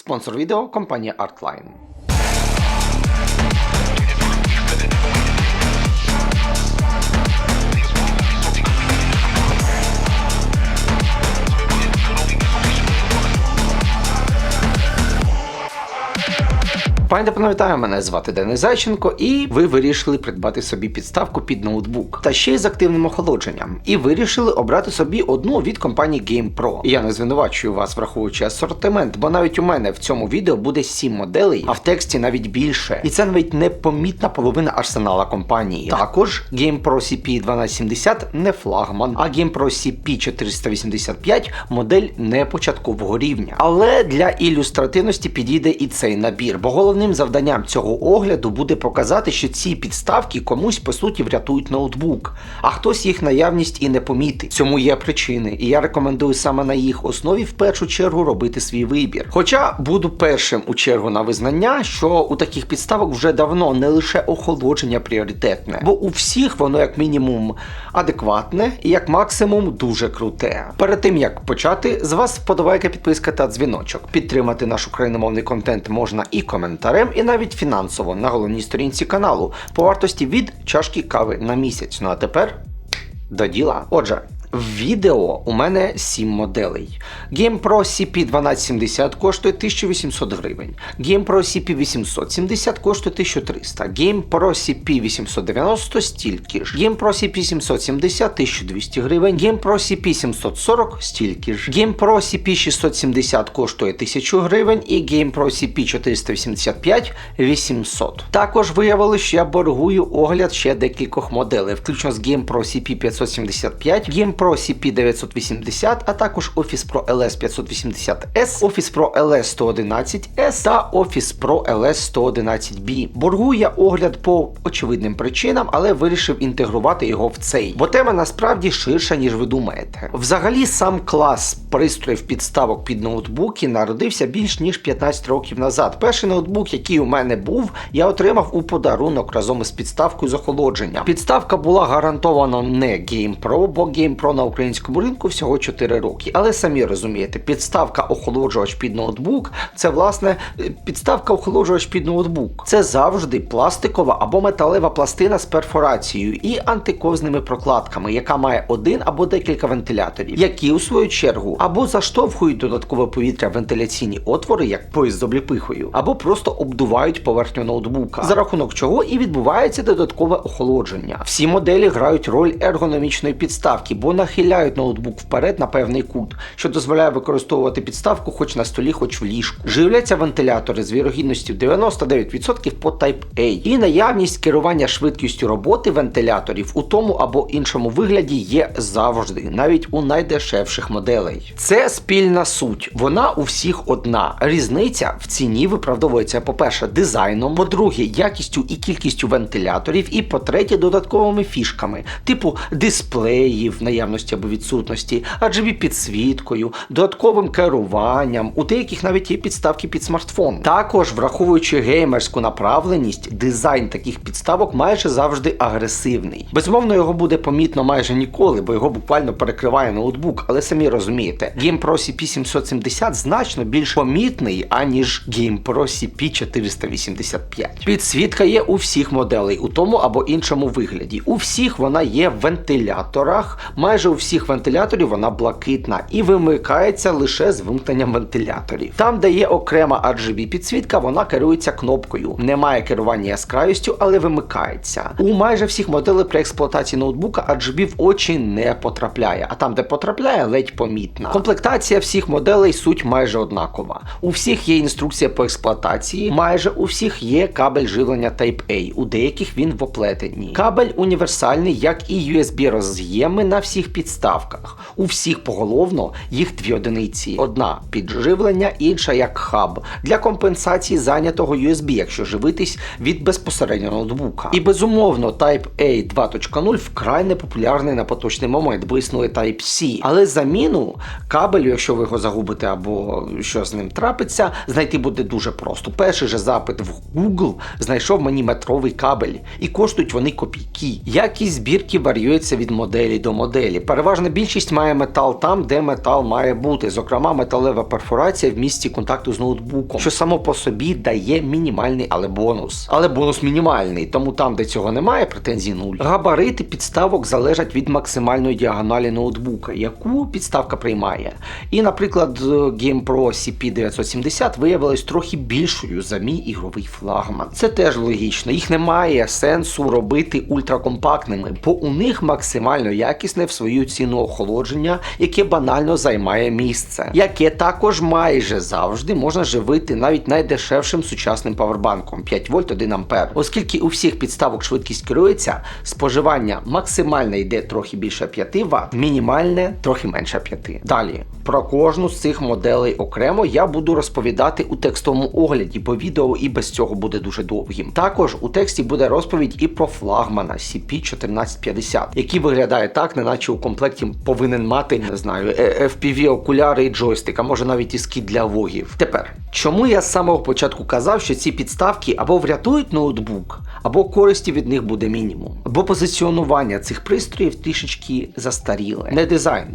Спонсор відео компанія Artline. Пані та панове, вітаю, мене звати Денис Зайченко, і ви вирішили придбати собі підставку під ноутбук та ще й з активним охолодженням. І вирішили обрати собі одну від компанії GamePro. Я не звинувачую вас, враховуючи асортимент, бо навіть у мене в цьому відео буде 7 моделей, а в тексті навіть більше. І це навіть непомітна половина арсенала компанії. Також GamePro CP 1270 не флагман, а GamePro CP 485 модель не початкового рівня. Але для ілюстративності підійде і цей набір, бо головним завданням цього огляду буде показати, що ці підставки комусь по суті врятують ноутбук, а хтось їх наявність і не помітить. Цьому є причини, і я рекомендую саме на їх основі в першу чергу робити свій вибір. Хоча буду першим у чергу на визнання, що у таких підставок вже давно не лише охолодження пріоритетне, бо у всіх воно як мінімум адекватне і як максимум дуже круте. Перед тим як почати, з вас вподобайка, підписка та дзвіночок. Підтримати наш україномовний контент можна і коментарем, і навіть фінансово на головній сторінці каналу по вартості від чашки кави на місяць. Ну а тепер до діла. Отже. В відео у мене 7 моделей. GamePro CP1270 коштує 1800 гривень. GamePro CP870 коштує 1300. GamePro CP890 стільки ж. GamePro CP770 1200 гривень. GamePro CP740 стільки ж. GamePro CP670 коштує 1000 гривень і GamePro CP485 800. Також виявилося, що я боргую огляд ще декількох моделей, включно з GamePro CP575, GamePro CP980, а також Office Pro LS 580S, Office Pro LS 111S та Office Pro LS 111B. Боргую я огляд по очевидним причинам, але вирішив інтегрувати його в цей, бо тема насправді ширша, ніж ви думаєте. Взагалі, сам клас пристроїв підставок під ноутбуки народився більш ніж 15 років назад. Перший ноутбук, який у мене був, я отримав у подарунок разом із підставкою з охолодження. Підставка була гарантовано не GamePro, бо GamePro на українському ринку всього 4 роки. Але самі розумієте, підставка охолоджувач під ноутбук це власне підставка охолоджувач під ноутбук. Це завжди пластикова або металева пластина з перфорацією і антиковзними прокладками, яка має один або декілька вентиляторів, які у свою чергу або заштовхують додаткове повітря в вентиляційні отвори, як пояс з обліпихою, або просто обдувають поверхню ноутбука, за рахунок чого і відбувається додаткове охолодження. Всі моделі грають роль ергономічної підставки, бо нахиляють ноутбук вперед на певний кут, що дозволяє використовувати підставку хоч на столі, хоч в ліжку. Живляться вентилятори з вірогідністю 99% по Type-A. І наявність керування швидкістю роботи вентиляторів у тому або іншому вигляді є завжди, навіть у найдешевших моделей. Це спільна суть. Вона у всіх одна. Різниця в ціні виправдовується, по-перше, дизайном, по-друге, якістю і кількістю вентиляторів, і по-третє, додатковими фішками, типу дисплеїв, наявності або відсутності, RGB підсвіткою, додатковим керуванням. У деяких навіть є підставки під смартфон. Також, враховуючи геймерську направленість, дизайн таких підставок майже завжди агресивний. Безумовно, його буде помітно майже ніколи, бо його буквально перекриває ноутбук, але самі розумієте, GamePro CP770 значно більш помітний, аніж GamePro CP485. Підсвітка є у всіх моделей, у тому або іншому вигляді. У всіх вона є в вентиляторах, майже у всіх вентиляторів вона блакитна і вимикається лише з вимкненням вентиляторів. Там, де є окрема RGB підсвітка, вона керується кнопкою. Немає керування яскравістю, але вимикається. У майже всіх моделей при експлуатації ноутбука RGB в очі не потрапляє, а там, де потрапляє, ледь помітна. Комплектація всіх моделей суть майже однакова. У всіх є інструкція по експлуатації, майже у всіх є кабель живлення Type-A, у деяких він в оплетенні. Кабель універсальний, як і USB роз'єми на всіх підставках. У всіх поголовно їх дві одиниці: одна під живлення, інша як хаб для компенсації зайнятого USB, якщо живитись від безпосередньо ноутбука. І безумовно, Type-A 2.0 вкрай непопулярний на поточний момент, бо існує Type-C. Але заміну кабелю, якщо ви його загубите або що з ним трапиться, знайти буде дуже просто. Перший же запит в Google знайшов мені метровий кабель, і коштують вони копійки. Якість збірки варіюється від моделі до моделі. Моделі. Переважна більшість має метал там, де метал має бути, зокрема металева перфорація в місці контакту з ноутбуком, що само по собі дає мінімальний, але бонус. Але бонус мінімальний, тому там, де цього немає, претензій нуль. Габарити підставок залежать від максимальної діагоналі ноутбука, яку підставка приймає. І, наприклад, GamePro CP970 виявилась трохи більшою за мій ігровий флагман. Це теж логічно. Їх немає сенсу робити ультракомпактними, бо у них максимально якісне в свою ціну охолодження, яке банально займає місце, яке також майже завжди можна живити навіть найдешевшим сучасним павербанком 5 вольт 1 ампер. Оскільки у всіх підставок швидкість керується, споживання максимальне йде трохи більше 5 Вт, мінімальне трохи менше 5. Далі про кожну з цих моделей окремо я буду розповідати у текстовому огляді, бо відео і без цього буде дуже довгим. Також у тексті буде розповідь і про флагмана CP1450, який виглядає так, неначе у комплекті повинен мати, не знаю, е, FPV окуляри і джойстик, а може навіть і скіт для вогів. Тепер, чому я з самого початку казав, що ці підставки або врятують ноутбук, або користі від них буде мінімум. Бо позиціонування цих пристроїв трішечки застаріле, не дизайн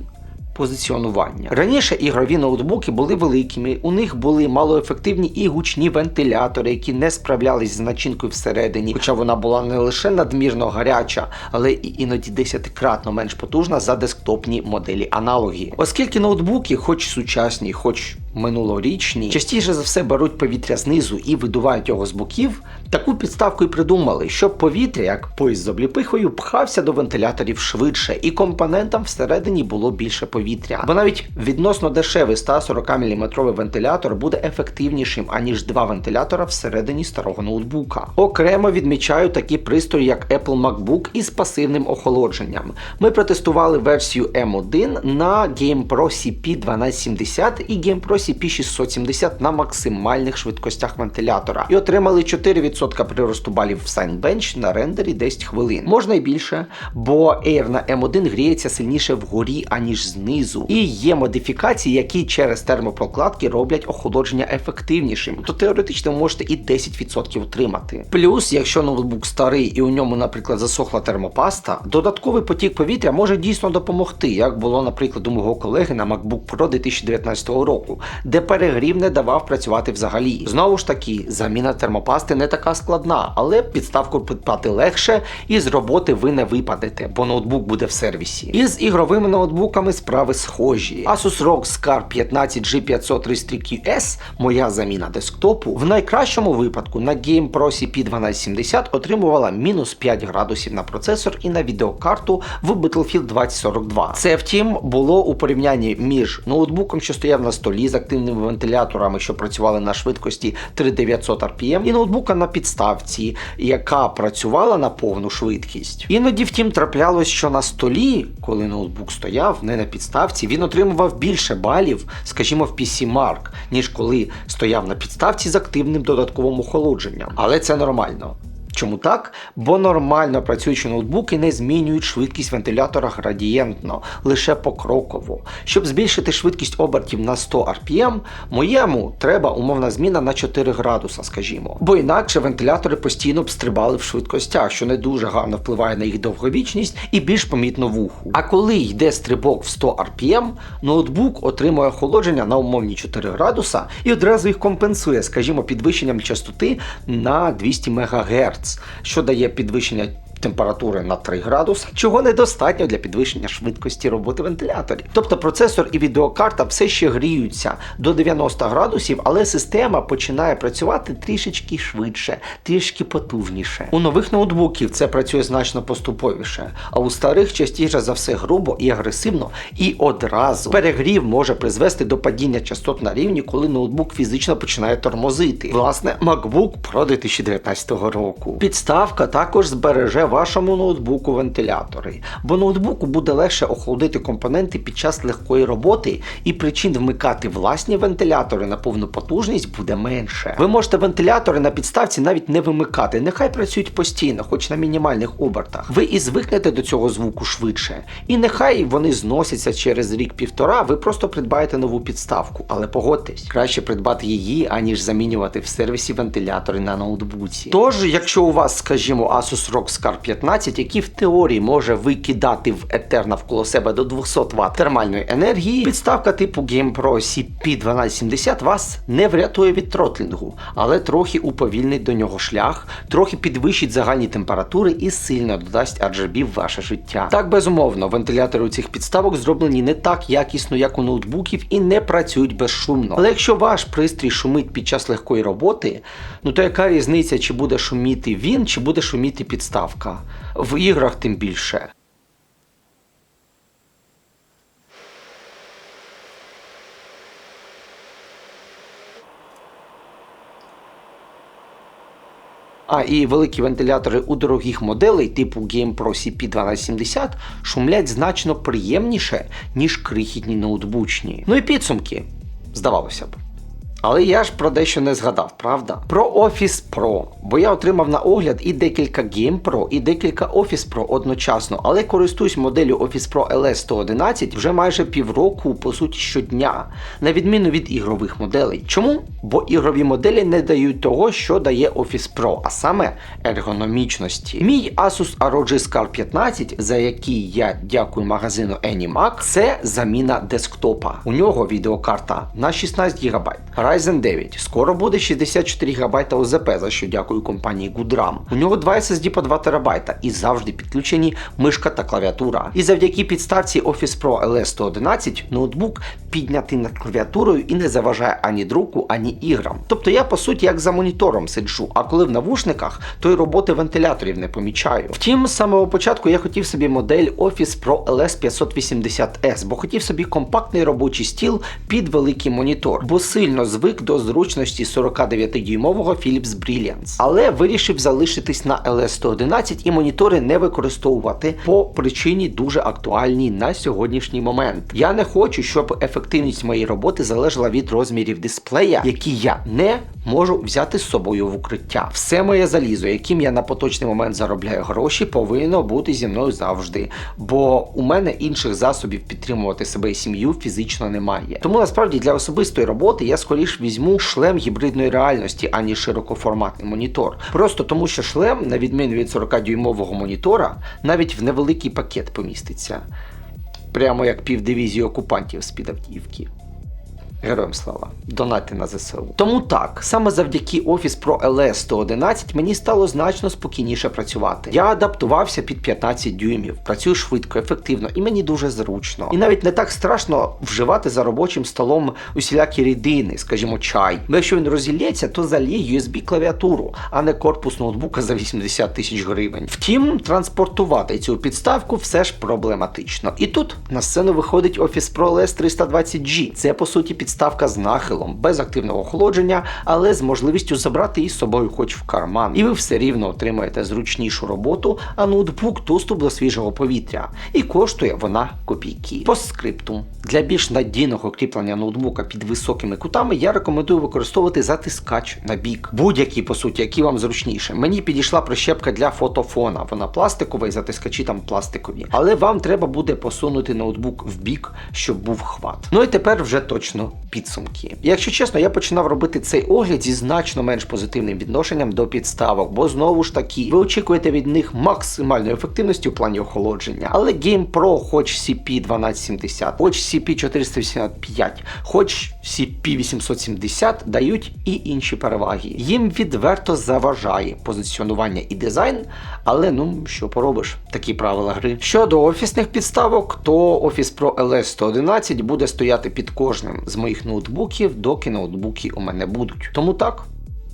позиціонування. Раніше ігрові ноутбуки були великими, у них були малоефективні і гучні вентилятори, які не справлялись з начинкою всередині, хоча вона була не лише надмірно гаряча, але і іноді десятикратно менш потужна за десктопні моделі аналогі. Оскільки ноутбуки, хоч сучасні, хоч минулорічні, частіше за все беруть повітря знизу і видувають його з боків, таку підставку і придумали, щоб повітря, як поїзд з обліпихою, пхався до вентиляторів швидше, і компонентам всередині було більше повітря. Бо навіть відносно дешевий 140 мм вентилятор буде ефективнішим, аніж два вентилятора всередині старого ноутбука. Окремо відмічаю такі пристрої, як Apple MacBook із пасивним охолодженням. Ми протестували версію M1 на GamePro CP1270 і GamePro CP670 на максимальних швидкостях вентилятора і отримали 4% приросту балів в Signbench на рендері 10 хвилин. Можна і більше, бо Air на M1 гріється сильніше вгорі, аніж знизу. І є модифікації, які через термопрокладки роблять охолодження ефективнішим. То теоретично ви можете і 10% отримати. Плюс, якщо ноутбук старий і у ньому, наприклад, засохла термопаста, додатковий потік повітря може дійсно допомогти, як було, наприклад, у мого колеги на MacBook Pro 2019 року, де перегрів не давав працювати взагалі. Знову ж таки, заміна термопасти не така складна, але підставку придбати легше і з роботи ви не випадете, бо ноутбук буде в сервісі. І з ігровими ноутбуками справи схожі. Asus ROG Scar 15G533QS, моя заміна десктопу, в найкращому випадку на GamePro CP1270 отримувала мінус 5 градусів на процесор і на відеокарту в Battlefield 2042. Це втім було у порівнянні між ноутбуком, що стояв на столі з активними вентиляторами, що працювали на швидкості 3900 RPM, і ноутбука на підставці, яка працювала на повну швидкість. Іноді, втім, траплялось, що на столі, коли ноутбук стояв, не на підставці, він отримував більше балів, скажімо, в PC Mark, ніж коли стояв на підставці з активним додатковим охолодженням. Але це нормально. Чому так? Бо нормально працюючі ноутбуки не змінюють швидкість вентилятора градієнтно, лише покроково. Щоб збільшити швидкість обертів на 100 RPM, моєму треба умовна зміна на 4 градуса, скажімо. Бо інакше вентилятори постійно б стрибали в швидкостях, що не дуже гарно впливає на їх довговічність і більш помітно вуху. А коли йде стрибок в 100 RPM, ноутбук отримує охолодження на умовні 4 градуса і одразу їх компенсує, скажімо, підвищенням частоти на 200 МГц що дає підвищення температури на 3 градуси, чого недостатньо для підвищення швидкості роботи вентиляторів. Тобто процесор і відеокарта все ще гріються до 90 градусів, але система починає працювати трішечки швидше, трішки потужніше. У нових ноутбуків це працює значно поступовіше, а у старих частіше за все грубо і агресивно, і одразу перегрів може призвести до падіння частот на рівні, коли ноутбук фізично починає тормозити. Власне, MacBook Pro 2019 року. Підставка також збереже вашому ноутбуку вентилятори, бо ноутбуку буде легше охолодити компоненти під час легкої роботи, і причин вмикати власні вентилятори на повну потужність буде менше. Ви можете вентилятори на підставці навіть не вимикати, нехай працюють постійно, хоч на мінімальних обертах. Ви і звикнете до цього звуку швидше. І нехай вони зносяться через рік-півтора, ви просто придбаєте нову підставку, але погодьтесь, краще придбати її, аніж замінювати в сервісі вентилятори на ноутбуці. Тож, якщо у вас, скажімо, Asus ROG Scar Scar 15, який в теорії може викидати в етер навколо себе до 200 Вт термальної енергії, підставка типу GamePro CP1270 вас не врятує від тротлінгу, але трохи уповільнить до нього шлях, трохи підвищить загальні температури і сильно додасть RGB в ваше життя. Так, безумовно, вентилятори у цих підставок зроблені не так якісно, як у ноутбуків, і не працюють безшумно. Але якщо ваш пристрій шумить під час легкої роботи, ну то яка різниця, чи буде шуміти він, чи буде шуміти підставка? В іграх тим більше. А і великі вентилятори у дорогих моделей типу GamePro CP1270 шумлять значно приємніше, ніж крихітні ноутбучні. Ну і підсумки, здавалося б. Але я ж про дещо не згадав, правда? Про Office Pro. Бо я отримав на огляд і декілька Game Pro, і декілька Office Pro одночасно, але користуюсь моделлю Office Pro LS111 вже майже півроку, по суті, щодня, на відміну від ігрових моделей. Чому? Бо ігрові моделі не дають того, що дає Office Pro, а саме ергономічності. Мій Asus ROG Scar 15, за який я дякую магазину AnyMac, це заміна десктопа. У нього відеокарта на 16 ГБ. Ryzen 9. Скоро буде 64 ГБ ОЗП, за що дякую компанії Goodram. У нього два SSD по 2 ТБ і завжди підключені мишка та клавіатура. І завдяки підставці Office Pro LS111 ноутбук піднятий над клавіатурою і не заважає ані друку, ані іграм. Тобто я по суті як за монітором сиджу, а коли в навушниках, то й роботи вентиляторів не помічаю. Втім, з самого початку я хотів собі модель Office Pro LS580S, бо хотів собі компактний робочий стіл під великий монітор, бо сильно звик до зручності 49-дюймового Philips Brilliance. Але вирішив залишитись на LS111 і монітори не використовувати по причині дуже актуальній на сьогоднішній момент. Я не хочу, щоб ефективність моєї роботи залежала від розмірів дисплея, які я не можу взяти з собою в укриття. Все моє залізо, яким я на поточний момент заробляю гроші, повинно бути зі мною завжди. Бо у мене інших засобів підтримувати себе і сім'ю фізично немає. Тому насправді для особистої роботи я скоріш візьму шлем гібридної реальності, аніж широкоформатний монітор. Просто тому, що шлем, на відміну від 40-дюймового монітора, навіть в невеликий пакет поміститься. Прямо як півдивізії окупантів з-під Авдіївки. Героям слава, донати на ЗСУ. Тому так, саме завдяки Office Pro LS111 мені стало значно спокійніше працювати. Я адаптувався під 15 дюймів, працюю швидко, ефективно і мені дуже зручно. І навіть не так страшно вживати за робочим столом усілякі рідини, скажімо, чай. Бо якщо він розілється, то заліє USB клавіатуру, а не корпус ноутбука за 80 тисяч гривень. Втім, транспортувати цю підставку все ж проблематично. І тут на сцену виходить Office Pro LS 320G. Це по суті підставка з нахилом, без активного охолодження, але з можливістю забрати її з собою хоч в карман. І ви все рівно отримаєте зручнішу роботу, а ноутбук доступ до свіжого повітря. І коштує вона копійки. Постскриптум. Для більш надійного кріплення ноутбука під високими кутами я рекомендую використовувати затискач на бік. Будь-який, по суті, який вам зручніше. Мені підійшла прищепка для фотофона. Вона пластикова і затискачі там пластикові. Але вам треба буде посунути ноутбук в бік, щоб був хват. Ну і тепер вже точно підсумки. Якщо чесно, я починав робити цей огляд зі значно менш позитивним відношенням до підставок, бо знову ж таки, ви очікуєте від них максимальної ефективності у плані охолодження. Але Game Pro, хоч CP1270, хоч CP485, хоч CP870 дають і інші переваги. Їм відверто заважає позиціонування і дизайн, але ну що поробиш, такі правила гри. Щодо офісних підставок, то Office Pro LS111 буде стояти під кожним з моїх ноутбуків, доки ноутбуки у мене будуть. Тому так,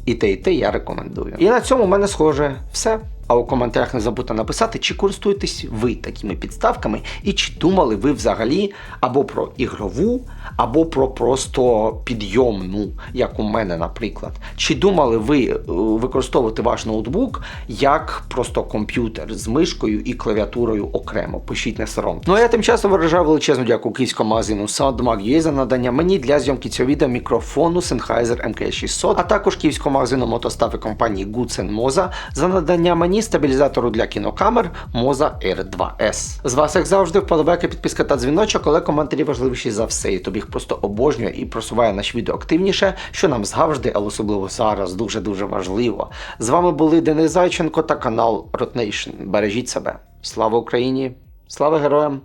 і те, і те я рекомендую. І на цьому в мене схоже все. А у коментарях не забудьте написати, чи користуєтесь ви такими підставками, і чи думали ви взагалі або про ігрову, або про просто підйомну, як у мене, наприклад. Чи думали ви е, використовувати ваш ноутбук як просто комп'ютер з мишкою і клавіатурою окремо? Пишіть не сором. Ну а я тим часом виражаю величезну дякую київському магазину SoundMag.ua за надання мені для зйомки цього відео мікрофону Sennheiser MK600, а також київському магазину мотостафи компанії Goodsen Moza за надання мені і стабілізатору для кінокамер Moza R2S. З вас, як завжди, вподобайка, підписка та дзвіночок, але коментарі важливіші за все. Ютуб їх просто обожнює і просуває наші відео активніше, що нам завжди, але особливо зараз, дуже-дуже важливо. З вами були Денис Зайченко та канал Rotnation. Бережіть себе. Слава Україні! Слава героям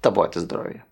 та будьте здорові!